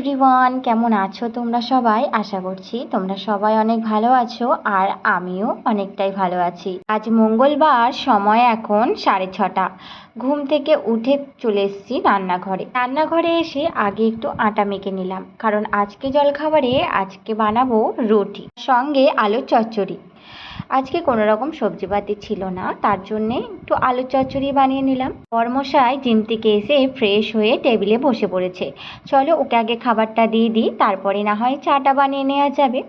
Everyone কেমন আছো তোমরা সবাই? আশা করছি তোমরা সবাই অনেক ভালো আছো আর আমিও অনেকটাই ভালো আছি। আজ মঙ্গলবার, সময় এখন সাড়ে ছটা। ঘুম থেকে উঠে চলে এসেছি রান্নাঘরে। রান্নাঘরে এসে আগে একটু আটা মেখে নিলাম। কারণ আজকে জলখাবারে আজকে বানাবো রুটি, সঙ্গে আলুর চচ্চড়ি। আজকে কোনো রকম সবজিপাতি ছিল না, তার জন্যে একটু আলুর চচ্চড়ি বানিয়ে নিলাম। বর্মশাই জিম থেকে এসে ফ্রেশ হয়ে টেবিলে বসে পড়েছে। চলো ওকে আগে খাবারটা দিয়ে দিই, তারপরে না হয় চাটা বানিয়ে নেওয়া যাবে।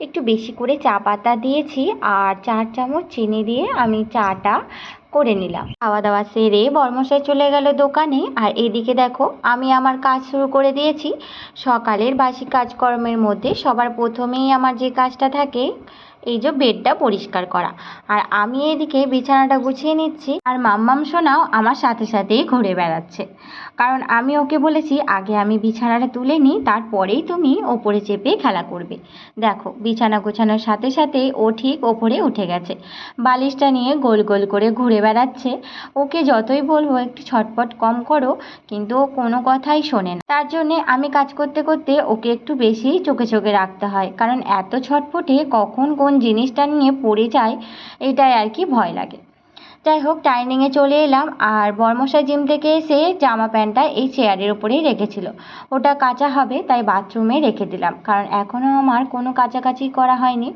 একটু বেশি করে চা পাতা দিয়েছি আর চার চামচ চিনি দিয়ে আমি চাটা করে নিলাম। খাওয়া দাওয়া সেরে বর্মশাই চলে গেল দোকানে। আর এদিকে দেখো, আমি আমার কাজ শুরু করে দিয়েছি। সকালের বাসি কাজকর্মের মধ্যে সবার প্রথমেই আমার যে কাজটা থাকে এই যে বেডটা পরিষ্কার করা। আর আমি এদিকে বিছানাটা গুছিয়ে নিচ্ছি। আর মাম্মাম সোনাও আমার সাথে সাথেই ঘুরে বেড়াচ্ছে। কারণ আমি ওকে বলেছি, আগে আমি বিছানাটা তুলে নিই, তারপরেই তুমি ওপরে চেপে খেলা করবে। দেখো, বিছানা গোছানোর সাথে সাথে ও ঠিক ওপরে উঠে গেছে। বালিশটা নিয়ে গোল গোল করে ঘুরে বেড়াচ্ছে। ওকে যতই বলব, একটু ছটপট কম করো। কিন্তু ও কোনো কথাই শোনে না। তার জন্যে আমি কাজ করতে করতে ওকে একটু বেশি চোখে চোখে রাখতে হয়। কারণ এত ছটপটে কখন কোন জিনিসটা নিয়ে পড়ে যায়, এটাই আর কি ভয় লাগে। যাই হোক ডাইনিংয়ে চলে এলাম। আর বর্মশাই জিম থেকে এসে জামা প্যান্টটা এই চেয়ারের উপরেই রেখেছিল। ওটা কাঁচা হবে, তাই বাথরুমে রেখে দিলাম। কারণ এখনও আমার কোনো কাচাকাচি করা হয়নি।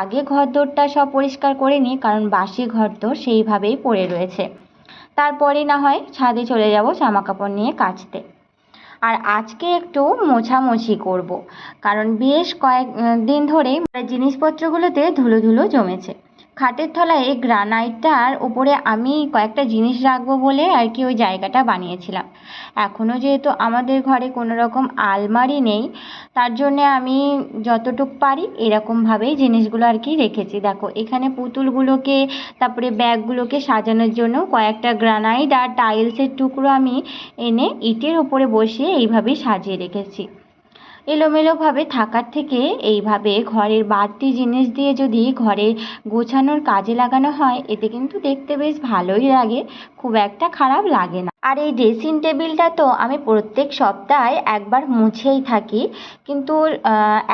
আগে ঘরদোরটা সব পরিষ্কার করে নিই, কারণ বাসি ঘর ঘরদোর সেইভাবেই পড়ে রয়েছে। তারপরে না হয় ছাদে চলে যাব জামা কাপড় নিয়ে কাচতে। আর আজকে একটু মোছামুছি করব। কারণ বেশ কয়েক দিন ধরেই জিনিসপত্রগুলোতে ধুলো ধুলো জমেছে। খাটের তলায় গ্রানাইটটার উপরে আমি কয়েকটা জিনিস রাখব বলে আর কি ওই জায়গাটা বানিয়েছিলাম। এখনও যেহেতু আমাদের ঘরে কোনো রকম আলমারি নেই, তার জন্যে আমি যতটুক পারি এরকমভাবেই জিনিসগুলো আর কি রেখেছি। দেখো, এখানে পুতুলগুলোকে, তারপরে ব্যাগগুলোকে সাজানোর জন্য কয়েকটা গ্রানাইট আর টাইলসের টুকরো আমি এনে ইটের ওপরে বসিয়ে এইভাবেই সাজিয়ে রেখেছি। এলোমেলোভাবে থাকার থেকে এইভাবে ঘরের বাড়তি জিনিস দিয়ে যদি ঘরে গোছানোর কাজে লাগানো হয়, এতে কিন্তু দেখতে বেশ ভালোই লাগে। খুব একটা খারাপ লাগে না। আর এই ড্রেসিং টেবিলটা তো আমি প্রত্যেক সপ্তাহে একবার মুছেই থাকি। কিন্তু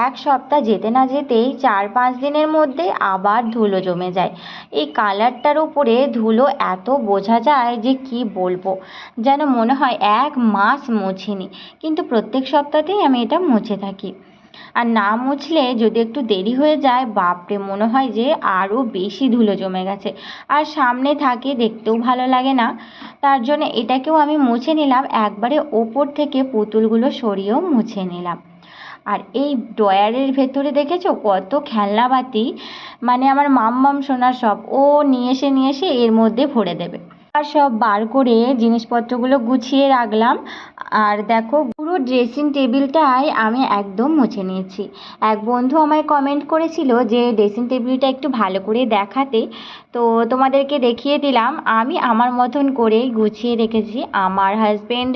এক সপ্তাহ যেতে না যেতেই চার পাঁচ দিনের মধ্যে আবার ধুলো জমে যায়। এই কালারটার উপরে ধুলো এত বোঝা যায় যে কি বলব? যেন মনে হয় এক মাস মুছিনি। কিন্তু প্রত্যেক সপ্তাহতেই আমি এটা মুছে থাকি। আর না মুছলে যদি একটু দেরি হয়ে যায়, বাপরে, মনে হয় যে আরও বেশি ধুলো জমে গেছে। আর সামনে থাকে দেখতেও ভালো লাগে না। তার জন্য এটাকেও আমি মুছে নিলাম। একবারে ওপর থেকে পুতুলগুলো সরিয়েও মুছে নিলাম। আর এই ড্রয়ারের ভেতরে দেখেছ কত খেলনাবাতি? মানে আমার মাম মাম সোনার সব। ও নিয়ে এসে নিয়ে এসে এর মধ্যে ভরে দেবে। আর সব বার করে জিনিসপত্রগুলো গুছিয়ে রাখলাম। আর দেখো, পুরো ড্রেসিং টেবিলটাই আমি একদম মুছে নিয়েছি। এক বন্ধু আমায় কমেন্ট করেছিল যে ড্রেসিং টেবিলটা একটু ভালো করে দেখাতে। তো তোমাদেরকে দেখিয়ে দিলাম, আমি আমার মতন করেই গুছিয়ে রেখেছি। আমার হাজব্যান্ড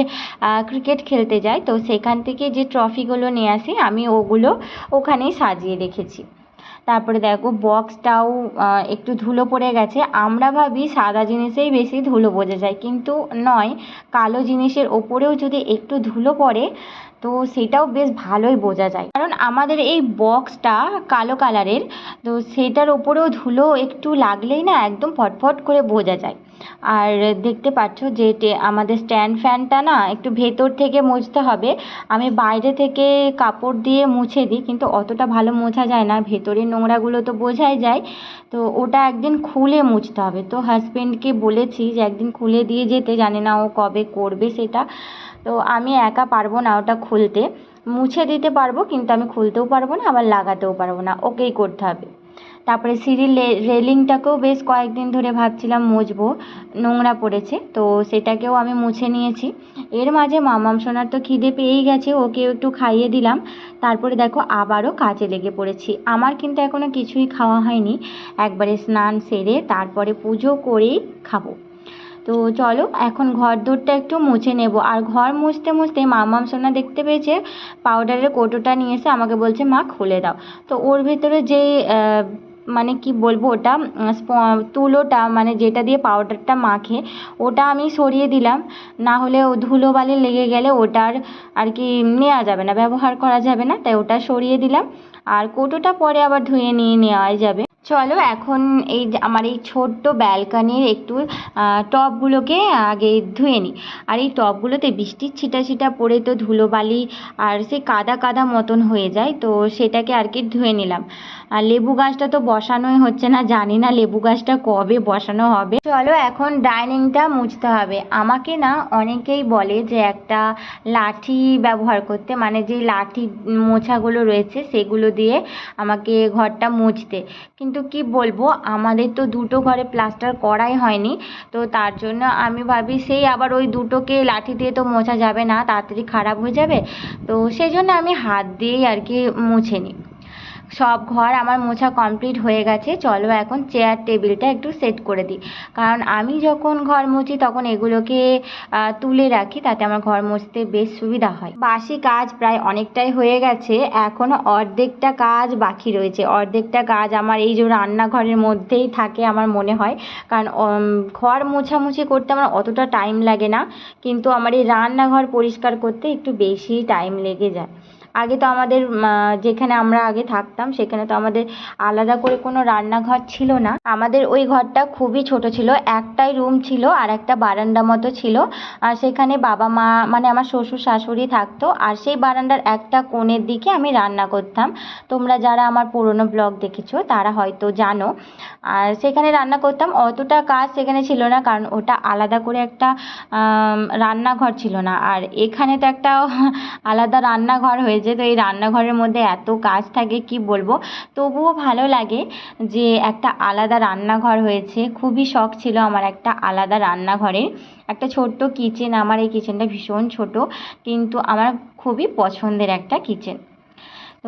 ক্রিকেট খেলতে যায়। তো সেখান থেকে যে ট্রফিগুলো নিয়ে আসি, আমি ওগুলো ওখানেই সাজিয়ে রেখেছি। তারপরে দেখো বক্সটাও একটু ধুলো পড়ে গেছে। আমরা ভাবি সাদা জিনিসেই বেশি ধুলো বোঝা যায়, কিন্তু নয়, কালো জিনিসের ওপরেও যদি একটু ধুলো পড়ে তো সেটাও বেশ ভালোই বোঝা যায়। কারণ আমাদের এই বক্সটা কালো কালারের, তো সেটার ওপরেও ধুলো একটু লাগলেই না একদম ফটফট করে বোঝা যায়। আর দেখতে পাচ্ছ যে আমাদের স্ট্যান্ড ফ্যানটা না একটু ভেতর থেকে মুছতে হবে। আমি বাইরে থেকে কাপড় দিয়ে মুছে দিই, কিন্তু অতটা ভালো মোছা যায় না। ভেতরের নোংরাগুলো তো বোঝাই যায়। তো ওটা একদিন খুলে মুছতে হবে। তো হাজব্যান্ডকে বলেছি যে একদিন খুলে দিয়ে যেতে, জানি না ও কবে করবে সেটা। তো আমি একা পারব না ওটা খুলতে। মুছে দিতে পারব, কিন্তু আমি খুলতেও পারব না, আবার লাগাতেও পারব না। ওকেই করতে হবে। তারপরে সিঁড়ির রেলিংটাকেও বেশ কয়েকদিন ধরে ভাবছিলাম মুছবো, নোংরা পড়েছে, তো সেটাকেও আমি মুছে নিয়েছি। এর মাঝে মামাম সোনার তো খিদে পেয়েই গেছে, ওকে একটু খাইয়ে দিলাম। তারপরে দেখো আবারও কাজে লেগে পড়েছি। আমার কিন্তু এখনও কিছুই খাওয়া হয়নি। একবারে স্নান সেরে তারপরে পুজো করেই খাব। তো চলো, এখন ঘর দৌড়টা একটু মুছে নেব। আর ঘর মুছতে মুছতে মামাম সোনা দেখতে পেয়েছে পাউডারের কৌটোটা নিয়ে এসে আমাকে বলছে, মা, খুলে দাও। তো ওর ভেতরে যেই মানে কি বলব ওটা তুলোটা মানে যেটা দিয়ে পাউডারটা মাখে, ওটা আমি সরিয়ে দিলাম। না হলে ও ধুলোবালি লেগে গেলে ওটার আর কি নেওয়া যাবে না, ব্যবহার করা যাবে না, তাই ওটা সরিয়ে দিলাম। আর কৌটোটা পরে আবার ধুয়ে নিয়ে নেওয়াই যাবে। চলো এখন এই আমার এই ছোট্ট ব্যালকানির একটু আহ, টবগুলোকে আগে ধুয়ে নিই। আর এই টবগুলোতে বৃষ্টির ছিটা ছিটা পড়ে তো ধুলোবালি আর সে কাদা কাদা মতন হয়ে যায় তো সেটাকে আর কি ধুয়ে নিলাম। আর লেবু গাছটা তো বসানোই হচ্ছে না জানি না লেবু গাছটা কবে বসানো হবে। চলো এখন ডাইনিংটা মুছতে হবে। আমাকে না অনেকেই বলে যে একটা লাঠি ব্যবহার করতে মানে যে লাঠি মোছাগুলো রয়েছে সেগুলো দিয়ে আমাকে ঘরটা মুছতে। কিন্তু কি বলব, আমাদের তো দুটো ঘরে প্লাস্টার করাই হয়নি, তো তার জন্য আমি ভাবি সেই আবার ওই দুটোকে লাঠি দিয়ে তো মোছা যাবে না, তাড়াতাড়ি খারাপ হয়ে যাবে, তো সেই জন্য আমি হাত দিয়েই আর কি মুছে নিই। সব ঘর আমার মোছা কমপ্লিট হয়ে গেছে। চলো এখন চেয়ার টেবিলটা একটু সেট করে দিই। কারণ আমি যখন ঘর মুছি তখন এগুলোকে তুলে রাখি, তাতে আমার ঘর মুছতে বেশ সুবিধা হয়। বাসি কাজ প্রায় অনেকটাই হয়ে গেছে। এখনও অর্ধেকটা কাজ বাকি রয়েছে। অর্ধেকটা কাজ আমার এই যে রান্নাঘরের মধ্যেই থাকে আমার মনে হয়। কারণ ঘর মোছামুছি করতে আমার অতটা টাইম লাগে না। কিন্তু আমার এই রান্নাঘর পরিষ্কার করতে একটু বেশি টাইম লেগে যায়। আগে তো আমাদের যেখানে আমরা আগে থাকতাম, সেখানে তো আমাদের আলাদা করে কোনো রান্নাঘর ছিল না। আমাদের ওই ঘরটা খুবই ছোট ছিল, একটাই রুম ছিল আর একটা বারান্দা মতো ছিল। আর সেখানে বাবা মা মানে আমার শ্বশুর শাশুড়ি থাকতো, আর সেই বারান্দার একটা কোণের দিকে আমি রান্না করতাম। তোমরা যারা আমার পুরনো ব্লগ দেখেছ, তারা হয়তো জানো। আর সেখানে রান্না করতাম, অতটা কাজ সেখানে ছিল না, কারণ ওটা আলাদা করে একটা রান্নাঘর ছিল না। আর এখানে তো একটা আলাদা রান্নাঘর হয়েছে তো এই রান্নাঘরের মধ্যে এত কাজ থাকে, কি বলব? তবুও ভালো লাগে যে একটা আলাদা রান্নাঘর হয়েছে। খুবই শখ ছিল আমার একটা আলাদা রান্নাঘরের। একটা ছোট্ট কিচেন আমার এই কিচেনটা ভীষণ ছোট। কিন্তু আমার খুবই পছন্দের একটা কিচেন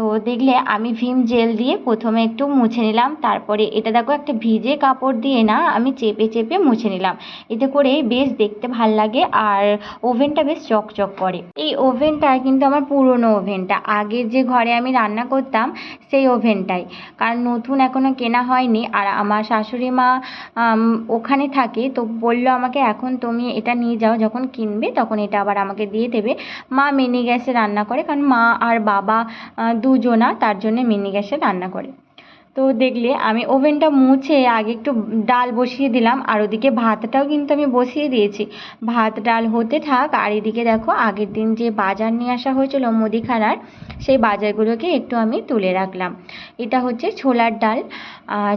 তো দেখলে আমি ভিম জেল দিয়ে প্রথমে একটু মুছে নিলাম তারপরে এটা দেখো একটা ভিজে কাপড় দিয়ে না আমি চেপে চেপে মুছে নিলাম। এতে করে বেশ দেখতে ভালো লাগে আর ওভেনটা বেশ চকচক করে। এই ওভেনটা কিন্তু আমার পুরনো ওভেনটা। আগের যে ঘরে আমি রান্না করতাম সেই ওভেনটাই। কারণ নতুন এখনও কেনা হয়নি আর আমার শাশুড়ি মা ওখানে থাকে তো বলল আমাকে এখন তুমি এটা নিয়ে যাও যখন কিনবে তখন এটা আবার আমাকে দিয়ে দেবে। মা মিনি গ্যাসে রান্না করে কারণ মা আর বাবা আহ, দুজনা তার জন্য মিনি গ্যাসে রান্না করে। তো দেখলে আমি ওভেনটা মুছে আগে একটু ডাল বসিয়ে দিলাম, আর ওদিকে ভাতটাও কিন্তু আমি বসিয়ে দিয়েছি। ভাত, ডাল হতে থাক, আর এদিকে দেখো আগের দিন যে বাজার নিয়ে আসা হয়েছিল মুদিখানার, সেই বাজারগুলোকে একটু আমি তুলে রাখলাম। এটা হচ্ছে ছোলার ডাল।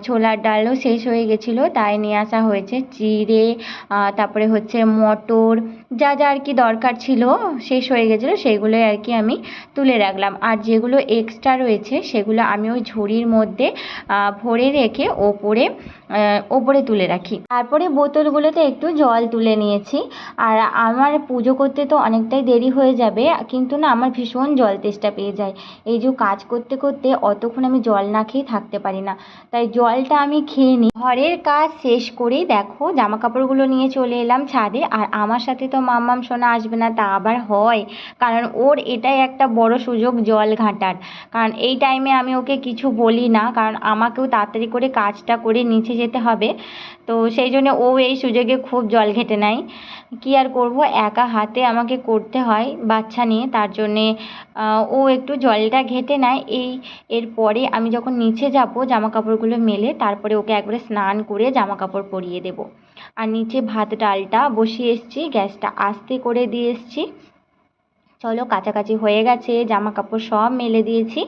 ছোলার ডালও শেষ হয়ে গেছিল, তাই নিয়ে আসা হয়েছে চিড়ে তারপরে হচ্ছে মটর, যা যা আর কি দরকার ছিল শেষ হয়ে গেছিল, সেগুলোই আর কি আমি তুলে রাখলাম। আর যেগুলো এক্সট্রা রয়েছে, সেগুলো আমি ওই ঝুড়ির মধ্যে ভরে রেখে ওপরে ওপরে তুলে রাখি। তারপরে বোতলগুলোতে একটু জল তুলে নিয়েছি। আর আমার পুজো করতে তো অনেকটাই দেরি হয়ে যাবে, কিন্তু না আমার ভীষণ জল তেষ্টা পেয়ে যায়। এই যে কাজ করতে করতে অতক্ষণ আমি জল না খেয়ে থাকতে পারি না। তাই জলটা আমি খেয়ে নিই ঘরের কাজ শেষ করেই দেখো জামা কাপড়গুলো নিয়ে চলে এলাম ছাদে। আর আমার সাথে তো মাম্মাম সোনা আসবে না, তা আবার হয়। কারণ ওর এটাই একটা বড় সুযোগ জল ঘাঁটার। কারণ এই টাইমে আমি ওকে কিছু বলি না, কারণ আমাকেও তাড়াতাড়ি করে কাজটা করে নিচে যেতে হবে। তো সেই জন্য ও এই সুযোগে খুব জল ঘেঁটে নেয়। কী আর করব? একা হাতে আমাকে করতে হয় বাচ্চা নিয়ে। তার জন্যে ও একটু জলটা ঘেঁটে নেয়। এই, এরপরে আমি যখন নিচে যাব জামা কাপড়গুলো মেলে, তারপরে ওকে একবারে স্নান করে জামা কাপড় পরিয়ে দেবো। আর নিচে ভাত ডালটা বসিয়ে এসেছি, গ্যাসটা আস্তে করে দিয়ে এসেছি। চলো কাছাকাছি হয়ে গেছে জামা কাপড় সব মেলে দিয়েছি,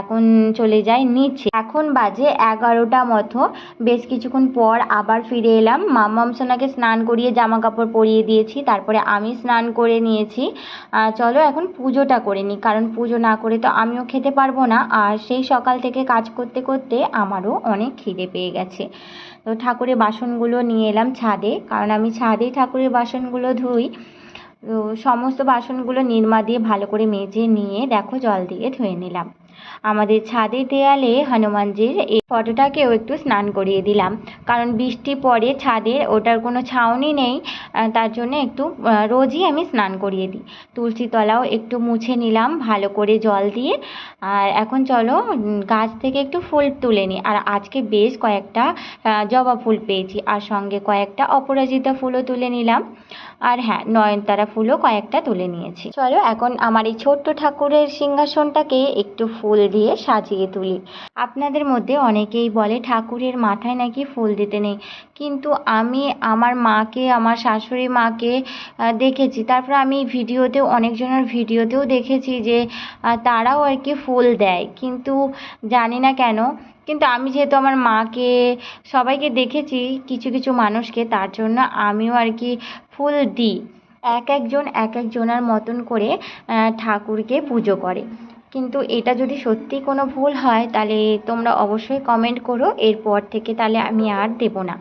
এখন চলে যাই নিচে। এখন বাজে এগারোটা মতো, বেশ কিছুক্ষণ পর আবার ফিরে এলাম। মাম্মাম সোনাকে স্নান করিয়ে জামা কাপড় পরিয়ে দিয়েছি, তারপরে আমি স্নান করে নিয়েছি। চলো এখন পুজোটা করে নিই, কারণ পুজো না করে তো আমিও খেতে পারব না। আর সেই সকাল থেকে কাজ করতে করতে আমারও অনেক খিদে পেয়ে গেছে। তো ঠাকুরের বাসনগুলো নিয়ে এলাম ছাদে, কারণ আমি ছাদেই ঠাকুরের বাসনগুলো ধুই। তো সমস্ত বাসনগুলো নিরমা দিয়ে ভালো করে মেজে নিয়ে দেখো জল দিয়ে ধুয়ে নিলাম। আমাদের ছাদের দেয়ালে হনুমানজির এই ফটোটাকেও একটু স্নান করিয়ে দিলাম। কারণ বৃষ্টি পরে ছাদের ওটার কোনো ছাউনি নেই তার জন্য একটু রোজই আমি স্নান করিয়ে দিই। তুলসী তলাও একটু মুছে নিলাম, ভালো করে জল দিয়ে। আর এখন চলো গাছ থেকে একটু ফুল তুলে নিই। আর আজকে বেশ কয়েকটা জবা ফুল পেয়েছি। আর সঙ্গে কয়েকটা অপরাজিতা ফুলও তুলে নিলাম। আর হ্যাঁ নয়নতারা ফুলও কয়েকটা তুলে নিয়েছি। চলো, এখন আমার এই ছোট্ট ঠাকুরের সিংহাসনটাকে একটু ফুল দিয়ে সাজিয়ে তুলি। আপনাদের মধ্যে অনেকেই বলে, ঠাকুরের মাথায় নাকি ফুল দিতে নেই? কিন্তু আমি আমার মাকে, আমার শাশুড়ি মাকে দেখেছি। তারপর আমি ভিডিওতেও, অনেকজনের ভিডিওতেও দেখেছি যে তারাও আর কি ফুল দেয়। কিন্তু জানি না কেন, কিন্তু আমি যেহেতু আমার মাকে, সবাইকে দেখেছি, কিছু কিছু মানুষকে, তার জন্য আমিও আর কি ফুল দিই। এক একজন, এক একজনের মতন করে ঠাকুরকে পুজো করে। কিন্তু এটা যদি সত্যি কোনো ভুল হয়, তাহলে তোমরা অবশ্যই কমেন্ট করো, এরপর থেকে তাহলে আমি আর দেবো না।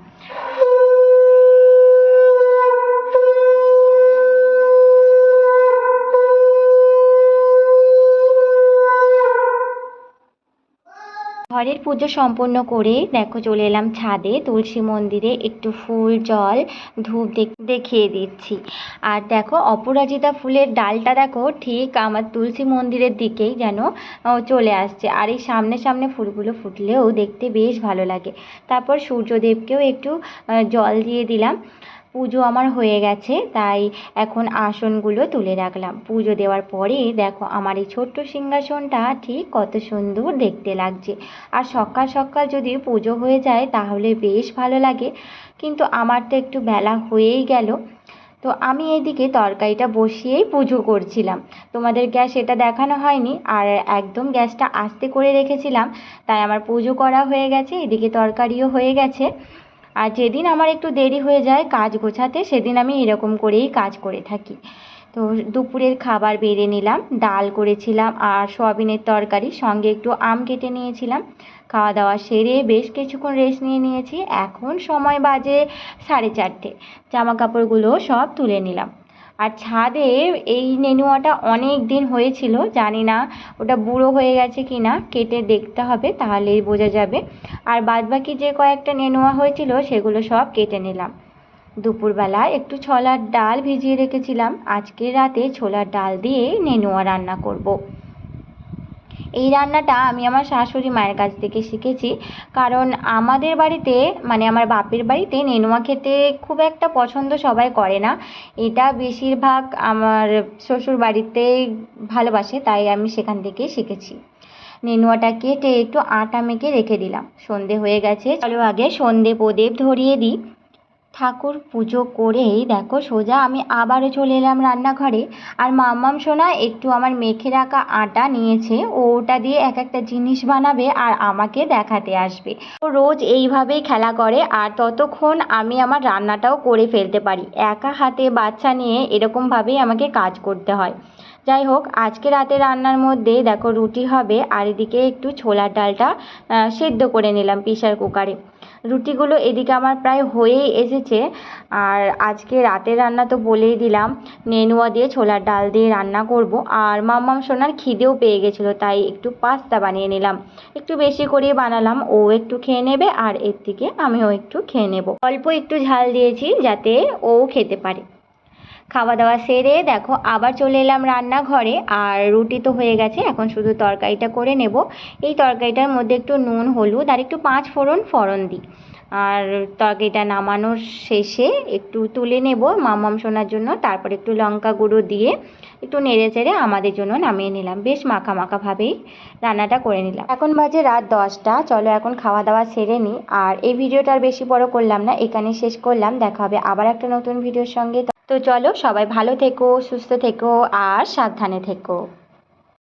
ঘরের পুজো সম্পন্ন করে দেখো চলে এলাম ছাদে, তুলসী মন্দিরে একটু ফুল, জল, ধূপ দেখ- দেখিয়ে দিচ্ছি। আর দেখো অপরাজিতা ফুলের ডালটা দেখো ঠিক আমার তুলসী মন্দিরের দিকেই যেন চলে আসছে। আর এই সামনে সামনে ফুলগুলো ফুটলেও দেখতে বেশ ভালো লাগে। তারপর সূর্যদেবকেও একটু জল দিয়ে দিলাম। পুজো আমার হয়ে গেছে, তাই এখন আসনগুলো তুলে রাখলাম। পুজো দেওয়ার পরে দেখো আমার এই ছোট্ট সিংহাসনটা ঠিক কত সুন্দর দেখতে লাগছে। আর সকাল সকাল যদি পুজো হয়ে যায় তাহলে বেশ ভালো লাগে, কিন্তু আমার তো একটু বেলা হয়েই গেল। তো আমি এইদিকে তরকারিটা বসিয়েই পুজো করছিলাম। তোমাদের গ্যাস এটা দেখানো হয়নি, আর একদম গ্যাসটা আস্তে করে রেখেছিলাম, তাই আমার পুজো করা হয়ে গেছে, এদিকে তরকারিও হয়ে গেছে। আর যেদিন আমার একটু দেরি হয়ে যায় কাজ গোছাতে, সেদিন আমি এরকম করেই কাজ করে থাকি। তো দুপুরের খাবার বেড়ে নিলাম, ডাল করেছিলাম আর সয়াবিনের তরকারি, সঙ্গে একটু আম কেটে নিয়েছিলাম। খাওয়া দাওয়া সেরে বেশ কিছুক্ষণ রেস্ট নিয়ে নিয়েছি। এখন সময় বাজে সাড়ে চারটে। জামা কাপড়গুলো সব তুলে নিলাম। আর ছাদে এই নেনুয়াটা অনেক দিন হয়েছিল, জানি না ওটা বুড়ো হয়ে গেছে কি না কেটে দেখতে হবে তাহলেই বোঝা যাবে আর বাদবাকি যে কয়েকটা নেনুয়া হয়েছিল সেগুলো সব কেটে নিলাম দুপুরবেলা একটু ছোলার ডাল ভিজিয়ে রেখেছিলাম, আজকে রাতে ছোলার ডাল দিয়ে নেনুয়া রান্না করব। এই রান্নাটা আমি আমার শাশুড়ি মায়ের কাছ থেকে শিখেছি। কারণ আমাদের বাড়িতে মানে আমার বাপের বাড়িতে নেনুয়া খেতে খুব একটা পছন্দ সবাই করে না। এটা বেশিরভাগ আমার শ্বশুর বাড়িতে ভালোবাসে, তাই আমি সেখান থেকেই শিখেছি। নেনুয়াটা কেটে একটু আটা মেখে রেখে দিলাম। সন্ধে হয়ে গেছে, চলো আগে সন্ধে প্রদীপ ধরিয়ে দিই। ঠাকুর পুজো করেই দেখো সোজা আমি আবারও চলে এলাম রান্নাঘরে। আর মাম্মাম সোনা একটু আমার মেখে রাখা আটা নিয়েছে, ও ওটা দিয়ে এক একটা জিনিস বানাবে আর আমাকে দেখাতে আসবে। ও রোজ এইভাবেই খেলা করে আর ততক্ষণ আমি আমার রান্নাটাও করে ফেলতে পারি। একা হাতে বাচ্চা নিয়ে এরকমভাবেই আমাকে কাজ করতে হয়। যাই হোক, আজকে রাতে রান্নার মধ্যে দেখো রুটি হবে আর এদিকে একটু ছোলার ডালটা সেদ্ধ করে নিলাম প্রেসার কুকারে। রুটিগুলো এদিকে আমার প্রায় হয়েই এসেছে। আর আজকে রাতের রান্না তো বলেই দিলাম, নেনুয়া দিয়ে ছোলার ডাল দিয়ে রান্না করব। আর মাম্মাম সোনার খিদেও পেয়ে গেছিল, তাই একটু পাস্তা বানিয়ে নিলাম। একটু বেশি করে বানালাম, ও একটু খেয়ে নেবে আর এর থেকে আমিও একটু খেয়ে নেব। অল্প একটু ঝাল দিয়েছি যাতে ও খেতে পারে। খাওয়া দাওয়া সেরে দেখো আবার চলে এলাম রান্নাঘরে, আর রুটি তো হয়ে গেছে, এখন শুধু তরকারিটা করে নেব। এই তরকারিটার মধ্যে একটু নুন, হলুদ, আর একটু পাঁচ ফোড়ন ফোড়ন দিই। আর তরকারিটা নামানোর শেষে একটু তুলে নেব মামাম সোনার জন্য, তারপর একটু লঙ্কা গুঁড়ো দিয়ে একটু নেড়ে চেড়ে আমাদের জন্য নামিয়ে নিলাম। বেশ মাখা মাখা ভাবেই রান্নাটা করে নিলাম। এখন বাজে রাত দশটা, চলো এখন খাওয়া দাওয়া সেরে নিই। আর এই ভিডিওটা আর বেশি বড় করলাম না এখানে শেষ করলাম। দেখা হবে আবার একটা নতুন ভিডিওর সঙ্গে। তো চলো সবাই ভালো থেকো সুস্থ থেকো আর সাবধানে থেকো।